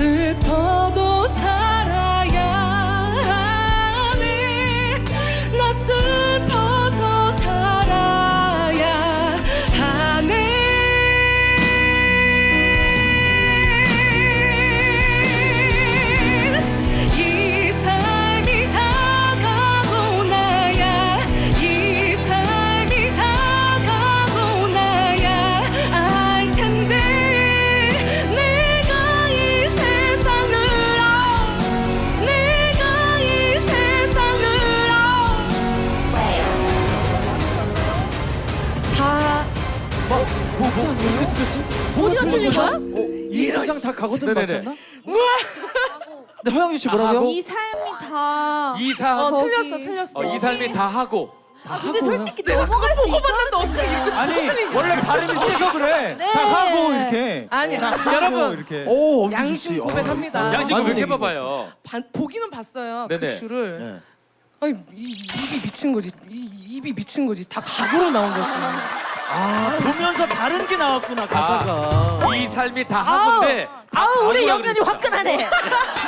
슬퍼도 살 어디가 틀린 거야? 이 세상 다 가거든 네네네. 맞췄나? 근데 허영지 씨 뭐라고요? 이 삶이 다. 이 삶, 어, 거기. 틀렸어 틀렸어 어, 이 삶이 다 하고 아, 근데 솔직히 넘어갈 수 있었는데 어떻게 이렇게 아니 원래 발음이 세서 그래. 네. 다 하고 이렇게. 아니 다 하고 여러분 이렇게. 오 엄지 양심 씨. 고백합니다. 어, 양식 맞는 고백. 해봐봐요. 반- 보기는 봤어요 네네. 그 줄을 네. 아니 이, 입이 미친 거지 이, 입이 미친 거지 다 각오로 나온 거지 아 보면서 다른 게 나왔구나 가사가. 이 삶이 다다 아우 우리 영면이 그랬어. 화끈하네.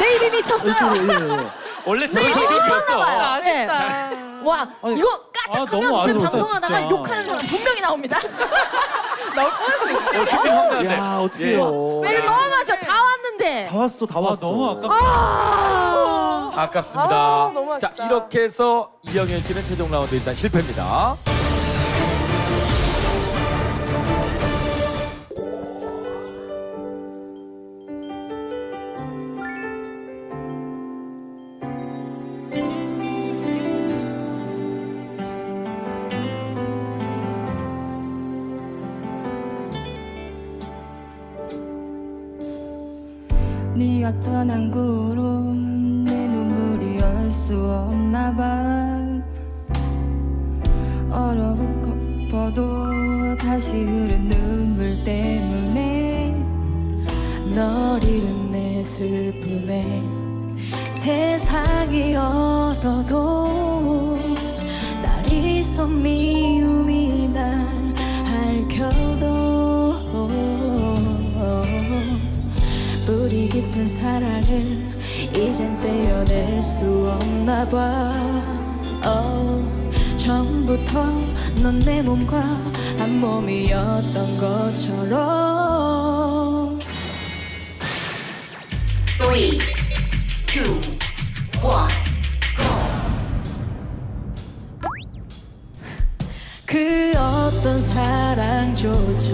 내 입이 미쳤어요. 이쪽으로, 예, 예. 원래 저런 네, 성격이었어. 아, 아쉽다 와 아니, 이거 아, 까딱하면 제 아쉬웠어, 방송하다가 진짜. 욕하는 사람 분명히 나옵니다. 나올 뻔했어 어, 황당한데. 야 어떡해요. 매일 너무 마셔 다 왔는데. 다 왔어 다 왔어. 너무 아깝다. 아. 아깝습니다. 아, 너무 자, 아쉽다. 이렇게 해서 이영현 씨는 최종 라운드 일단 실패입니다. 얼어붙어도 다시 흐른 눈물 때문에 널 잃은 내 슬픔에 세상이 얼어도 날 잊은 미움이 날 핥혀도 뿌리 깊은 사랑을 이젠 떼어낼 수 없나 봐. 어, 처음부터 넌 내 몸과 한 몸이었던 것처럼 three, two, one. 그 어떤 사랑조차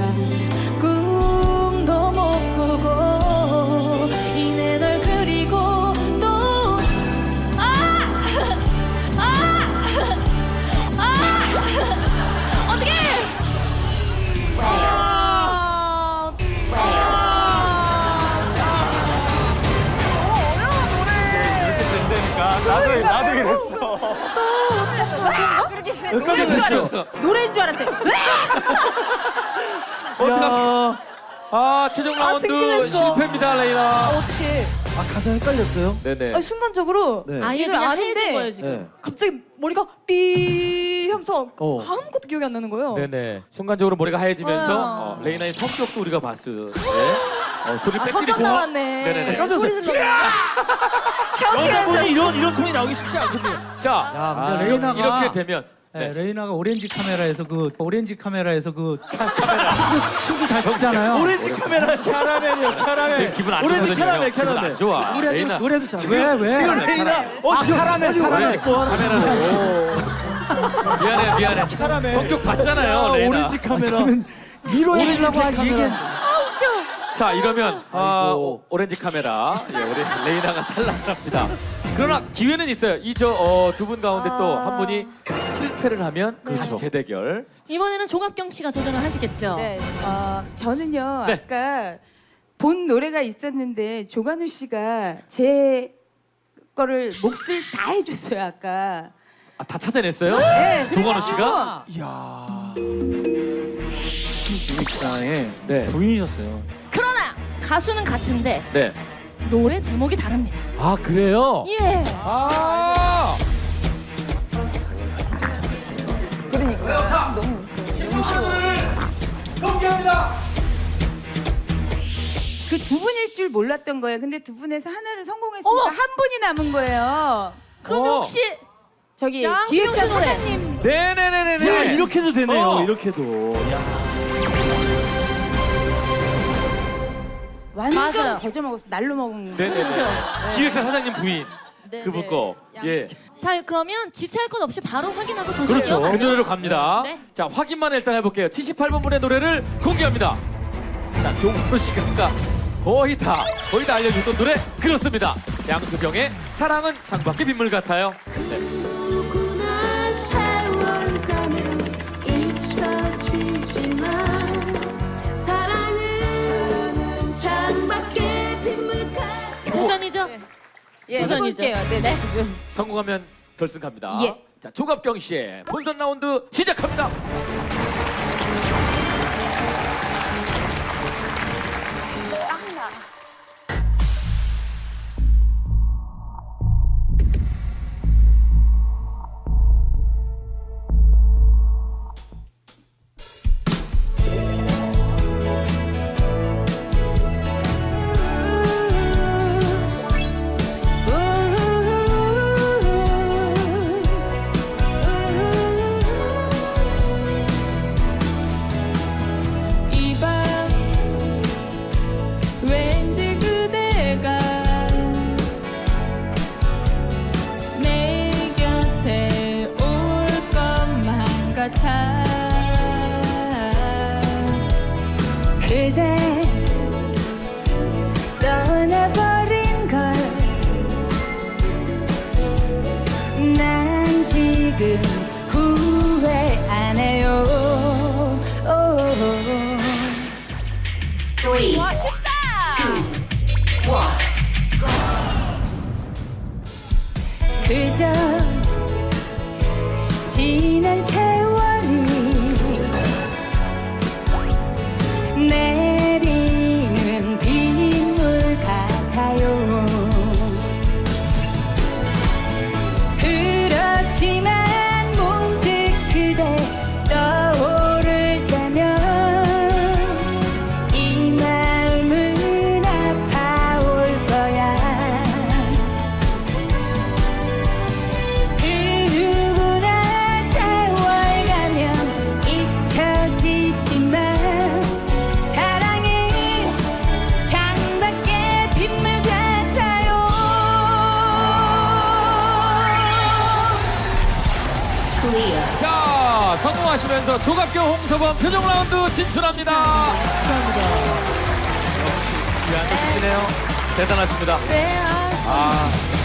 여기까지 됐어. 노래인 줄 알았어요. 야. 아, 최종 라운드 승진했어. 실패입니다, 레이나. 어떻게? 아 가사 헷갈렸어요? 네네. 아니, 순간적으로 네. 아예 이걸 그냥 해준 거예요 지금. 네. 갑자기 머리가 삐 하면서 어. 아무것도 기억이 안 나는 거예요. 네네. 순간적으로 머리가 하얘지면서 어. 어, 레이나의 성격도 우리가 봤어요. 네. 어, 소리 아, 성격 좋아. 나왔네. 네네네. 깜짝 소리. 여자분이 이런 이런 톤이 나오기 쉽지 않거든요. 자, 야, 근데 아, 레이나가- 이렇게 되면 네. 네, 레이나가 오렌지 카메라에서 그 오렌지 카메라에서 그 춤도, 춤도 잘 추잖아요. 오렌지 카메라 캐러멜이요 캐러멜. 기분 안 오렌지 좋거든요. 캐러멜 기분 캐러멜. 안 좋아. 노래도 레이나 노래도 잘. 왜 왜? 지금 레이나 어 아, 지금 카라멜, 지금 카라멜. 오렌지 카메라로. 미안해 미안해. 카라멜. 성격 봤잖아요. 레이나. 오렌지 카메라. 저는 위로해 오렌지 주려고 한 카메라. 얘기는 자 이러면 아, 아이고. 오- 오렌지 카메라 예, 우리 레이나가 탈락합니다. 그러나 기회는 있어요. 이저 어, 두분 가운데 또한 분이 실패를 하면 다시 재대결. 이번에는 종합경 씨가 도전을 하시겠죠? 네, 어, 저는요 네. 아까 본 노래가 있었는데 조관우 씨가 제 거를 몫을 다 해줬어요 아까. 아, 다 찾아냈어요? 네, 조관우 씨가? 이야. 기획사의 네. 부인이셨어요. 가수는 같은데 네. 노래 제목이 다릅니다. 아 그래요? 예. 아. 그러니까 너무 공개합니다. 그 두 분일 줄 몰랐던 거예요. 근데 두 분에서 하나를 성공했으니까 어머! 한 분이 남은 거예요. 그러면 어. 혹시 저기 기획사 노래. 사장님 네네네네네. 야 이렇게도 되네요. 어. 이렇게도. 야. 완전 맞아요. 거저 먹었어. 날로 먹은 거. 그렇죠. 기획사 사장님 부인. 네, 그분 네. 거. 예. 자 그러면 지체할 것 없이 바로 확인하고 도전 그렇죠. 그. 노래로 갑니다. 네. 자, 확인만 일단 해볼게요. 78번 분의 노래를 공개합니다. 자, 조건우 씨가 아까 거의 다, 거의 다 알려줬던 노래 그렇습니다. 양수경의 사랑은 창밖의 빗물 같아요. 네. 누구나 세월 가면 잊혀지지만 예, 도전이죠. 해볼게요. 네, 네. 지금. 성공하면 결승 갑니다. 예. 자, 조갑경 씨의 본선 라운드 시작합니다. 자, 성공하시면서 조갑경 홍서범 표정 라운드 진출합니다. 축하합니다. 역시 귀한 것이시네요. 대단하십니다. 네. 아, 아.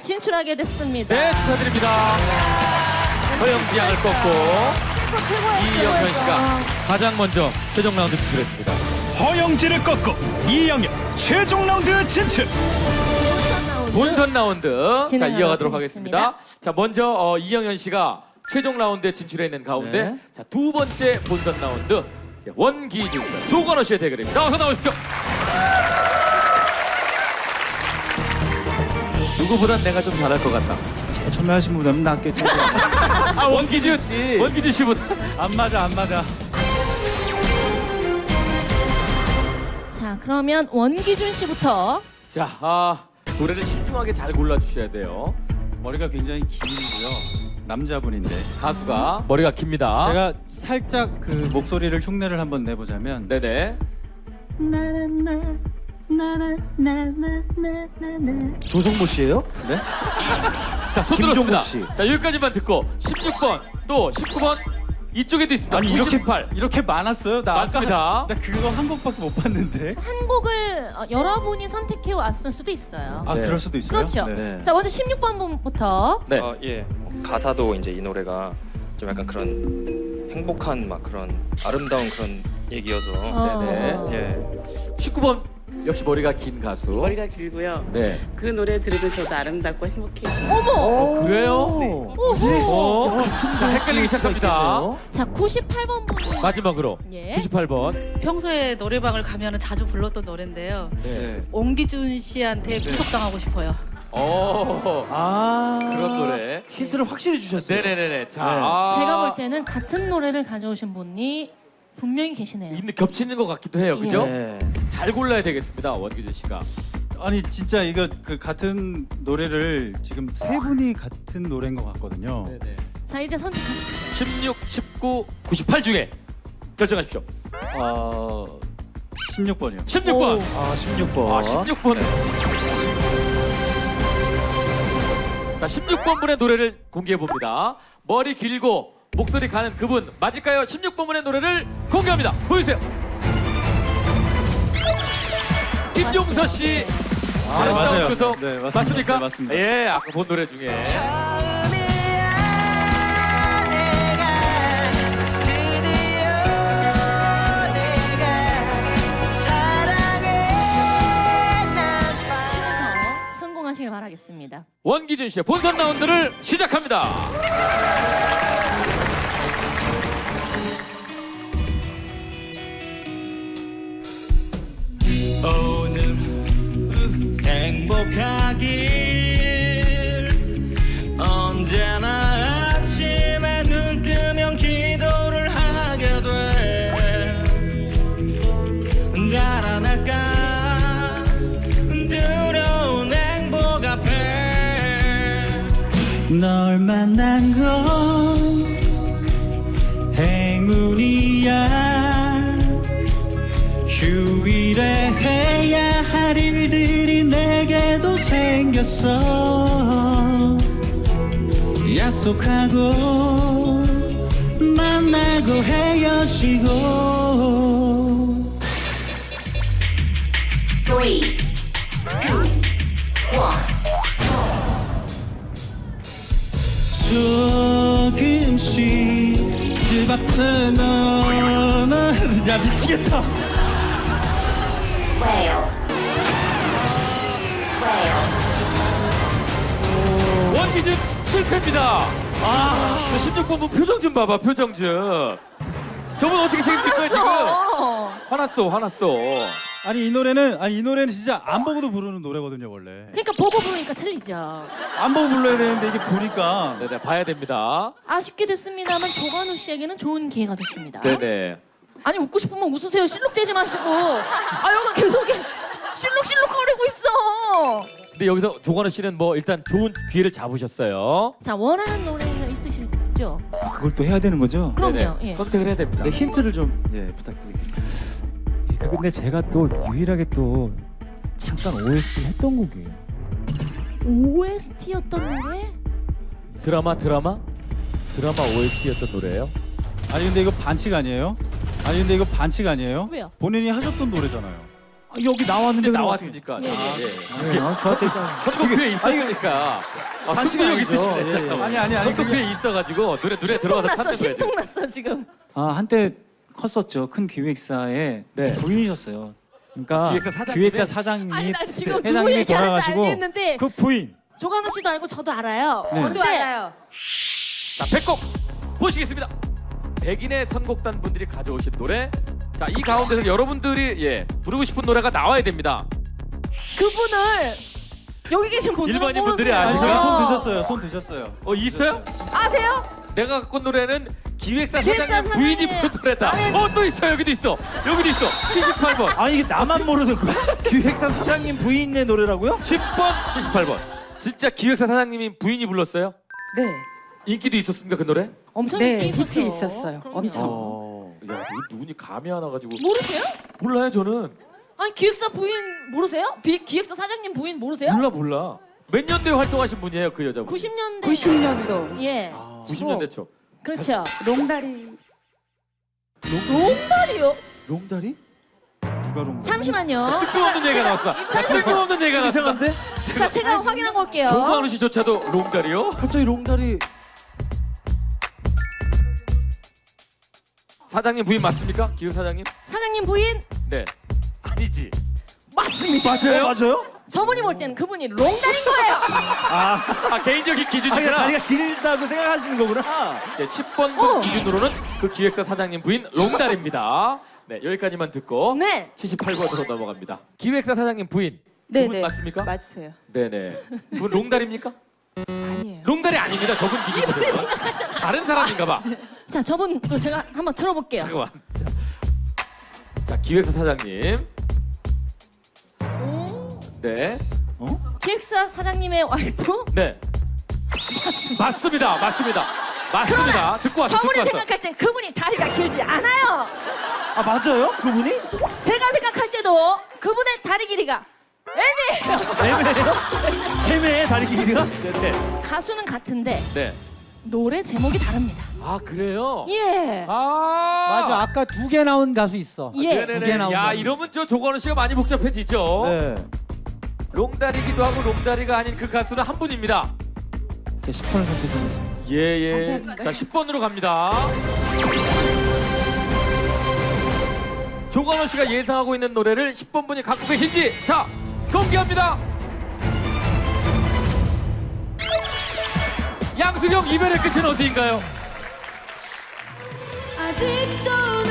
진출하게 됐습니다. 네 축하드립니다. 허영지 양을 꺾고 이영현 씨가 가장 먼저 최종 라운드 진출했습니다. 허영지를 꺾고 이영현 최종 라운드 진출. 본선 라운드 자 진행하도록 이어가도록 하겠습니다. 하겠습니다. 자 먼저 어, 이영현 씨가 최종 라운드에 진출해 있는 가운데 네. 자 두 번째 본선 라운드 원기준 조건호 씨의 대결입니다. 어서 나오십시오. 누구보단 내가 좀 잘할 것 같다. 참여하신 분은 낫겠죠. 아 원기준 원기준 씨보다 안 맞아 안 맞아. 자 그러면 원기준 씨부터 자 아, 노래를 신중하게 잘 골라주셔야 돼요. 머리가 굉장히 길고요. 남자분인데 가수가 머리가 깁니다. 제가 살짝 그 목소리를 흉내를 한번 내보자면 네네. 조성모 씨예요? 네? 자, 손 김종국 들었습니다. 씨. 자, 여기까지만 듣고 16번 또 19번 이쪽에도 있습니다. 아니 이렇게 98. 이렇게 많았어요? 나 맞습니다. 아까, 나 그거 한 곡밖에 못 봤는데. 한 곡을 어, 여러분이 선택해 왔을 수도 있어요. 아 네. 그럴 수도 있어요. 그렇죠. 네. 자 먼저 16번부터 네. 어, 예. 가사도 이제 이 노래가 좀 약간 그런 행복한 막 그런 아름다운 그런 얘기여서 어. 네네. 예. 19번 역시 머리가 긴 가수. 머리가 길고요. 네. 그 노래 들으면 저도 아름답고 행복해져요. 어머 어, 그래요? 오호. 어, 자, 헷갈리기 시작합니다. 자 98번 분 마지막으로 예. 98번. 평소에 노래방을 가면 자주 불렀던 노래인데요. 네. 옹기준 씨한테 구속당하고 싶어요. 오. 아 그런 노래. 힌트를 확실히 주셨어요. 네네네네. 자, 네. 아, 제가 볼 때는 같은 노래를 가져오신 분이 분명히 계시네요. 있는 겹치는 것 같기도 해요. 그죠? 네. 잘 골라야 되겠습니다. 원기준 씨가. 아니 진짜 이거 그 같은 노래를 지금 세 분이 같은 노래인 것 같거든요. 네네. 자 이제 선택하십시오. 16, 19, 98 중에 결정하십시오. 어 16번이요. 16번. 아 16번. 아, 16번. 자, 16번 분의 노래를 공개해 봅니다. 머리 길고 목소리 가는 그분 맞을까요? 16번 분의 노래를 공개합니다. 보여주세요. 김종서 씨. 아, 아름다운 맞아요. 구성. 네, 맞습니다. 맞습니까? 네, 맞습니다. 예, 아까 본 노래 중에. 성공하시길 바라겠습니다. 원기준 씨의 본선 라운드를 시작합니다. 오 널 만난 건 행운이야. 휴일에 해야 할 일들이 내게도 생겼어. 약속하고 만나고 헤어지고 야 미치겠다. 원기준 실패입니다. 아, 16번분 표정 좀 봐봐, 표정 좀. 저분 어떻게 생각할 거야, 지금? 화났어, 화났어. 아니 이 노래는 아니 이 노래는 진짜 안 보고도 부르는 노래거든요 원래. 그러니까 보고 부르니까 틀리죠. 안 보고 불러야 되는데 이게 보니까 네네, 봐야 됩니다. 아쉽게 됐습니다만 조관우 씨에게는 좋은 기회가 됐습니다. 네네. 아니 웃고 싶으면 웃으세요. 실룩대지 마시고. 아 여기가 계속 실룩실룩거리고 있어. 근데 여기서 조관우 씨는 뭐 일단 좋은 기회를 잡으셨어요. 자 원하는 노래가 있으시죠? 그걸 또 해야 되는 거죠? 그럼요. 네네. 예. 선택을 해야 됩니다. 네 힌트를 좀 예 부탁드리겠습니다. 그 근데 제가 또 유일하게 또 잠깐 OST 했던 곡이에요. OST였던 노래? 드라마, 드라마? 드라마 OST였던 노래예요? 아니 근데 이거 반칙 아니에요? 아니 근데 이거 반칙 아니에요? 왜요? 본인이 하셨던 노래잖아요. 아, 여기 나왔는데 근데 그럼 어떻게- 나왔으니까. 예, 예. 네, 아, 저한테 선거표에 있었으니까. 아, 반칙이 승부욕 아니죠. 있으시네. 예, 예. 아니, 아니, 아니, 선거표에 있어가지고 노래 노래 들어가서 심통났어. 찾는 거예요. 심통났어 지금. 아 한때 컸었죠. 큰 기획사의 네. 부인이셨어요. 그러니까 기획사 사장님의- 기획사 사장님이 아니 난 지금 누구 회장님이 얘기하는지 돌아가시고 알겠는데 그 부인. 조관우 씨도 알고 저도 알아요. 네. 저도 알아요. 자, 100곡 보시겠습니다. 백인의 선곡단 분들이 가져오신 노래. 자, 이 가운데서 여러분들이 예 부르고 싶은 노래가 나와야 됩니다. 그분을 여기 계신 분들은 일반인 분들이 모르세요. 아니 아시죠? 저기 손 드셨어요. 손 드셨어요. 어 있어요? 아세요? 내가 갖고 온 노래는 기획사 기획사 사장님 부인이 사장님. 부른 노래다. 아니. 어 또 있어 여기도 있어 여기도 있어 78번 아니 이게 나만 모르는 거야? 기획사 사장님 부인의 노래라고요? 10번 78번 진짜 기획사 사장님이 부인이 불렀어요? 네. 인기도 있었습니까 그 노래? 엄청 네, 인기 히트 있었죠. 있었어요. 그럼요. 엄청. 어. 야 누, 누군지 감이 안 와가지고 모르세요? 몰라요 저는 아니 기획사 부인 모르세요? 비, 기획사 사장님 부인 모르세요? 몰라 몰라 몇 년도에 활동하신 분이에요 그 여자분? 90년대 90년도 예 90년대 초 그렇죠 롱다리 롱다리요? 롱다리? 누가 롱다리? 잠시만요 뜬금없는 얘기가 나왔어 자, 뜬금없는 얘기가 나왔어 이상한데? 자 제가 확인하고 올게요 조광우 씨조차도 롱다리요? 갑자기 롱다리 사장님 부인 맞습니까? 기획 사장님? 사장님 부인 네 아니지 맞습니다 맞아요? 어, 맞아요? 저분이 볼 때는 그분이 롱다리인 거예요 아 개인적인 아니 기준이구나 다리가 길다고 생각하시는 거구나. 네, 10번 어. 기준으로는 그 기획사 사장님 부인 롱달입니다. 네, 여기까지만 듣고 네 78번으로 넘어갑니다. 기획사 사장님 부인 네, 그분 네. 맞습니까? 맞으세요. 네네. 그분 롱달입니까? 아니에요. 롱달이 아닙니다. 저분 기준으로. 다른 사람인가 봐. 자 저분 또 제가 한번 들어볼게요 잠깐만. 자, 자 기획사 사장님. 네. 기획사 사장님의 와이프 네. 맞습니다. 맞습니다. 맞습니다. 듣고 왔어. 듣고 저분이 왔어. 생각할 땐 그분이 다리가 길지 않아요 아 맞아요? 그분이? 제가 생각할 때도 그분의 다리 길이가 애매해요 애매해요? 애매해 다리 길이가? 네, 네. 가수는 같은데 네. 노래 제목이 다릅니다 아 그래요? 예 아 맞아 아까 두 개 나온 가수 있어. 예. 두개 네네네. 나온 야 가수 이러면 저 조건우 씨가 많이 복잡해지죠. 네. 롱다리기도 하고 롱다리가 아닌 그 가수는 한 분입니다. 제 10번을 선택하겠습니다. 예 예. 자 10번으로 갑니다. 조건우 씨가 예상하고 있는 노래를 10번 분이 갖고 계신지 자 공개합니다. 양수경 이별의 끝은 어디인가요? 아직도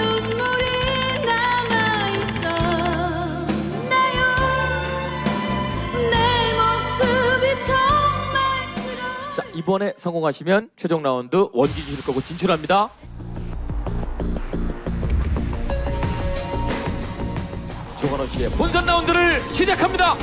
이번에 성공하시면 최종 라운드 원기 주실 거고 진출합니다. 조건우 씨의 본선 라운드를 시작합니다.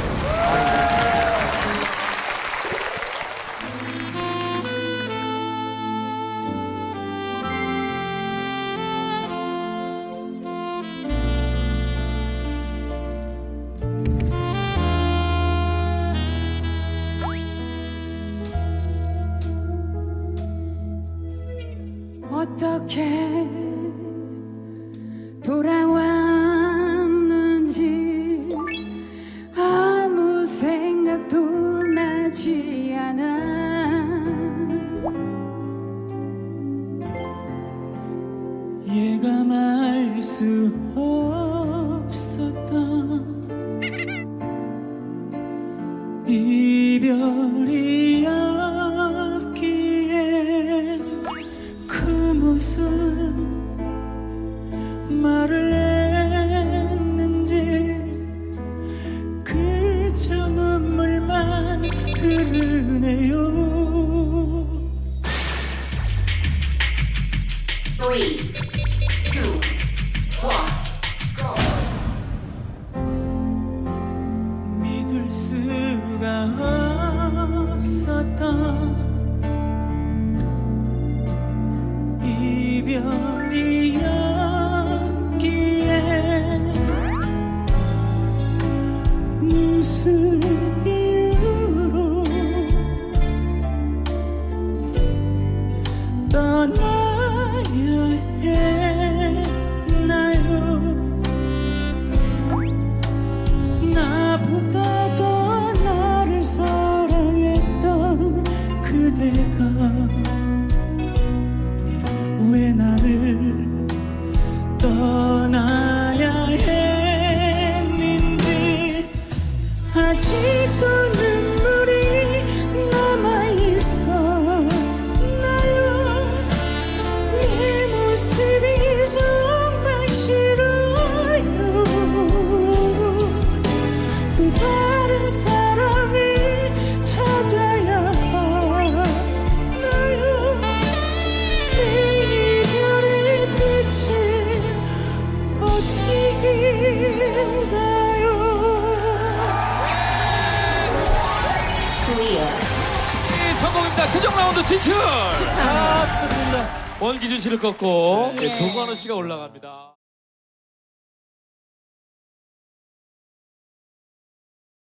수 없었던 Ch 꺾고 네. 네, 조관우 씨가 올라갑니다.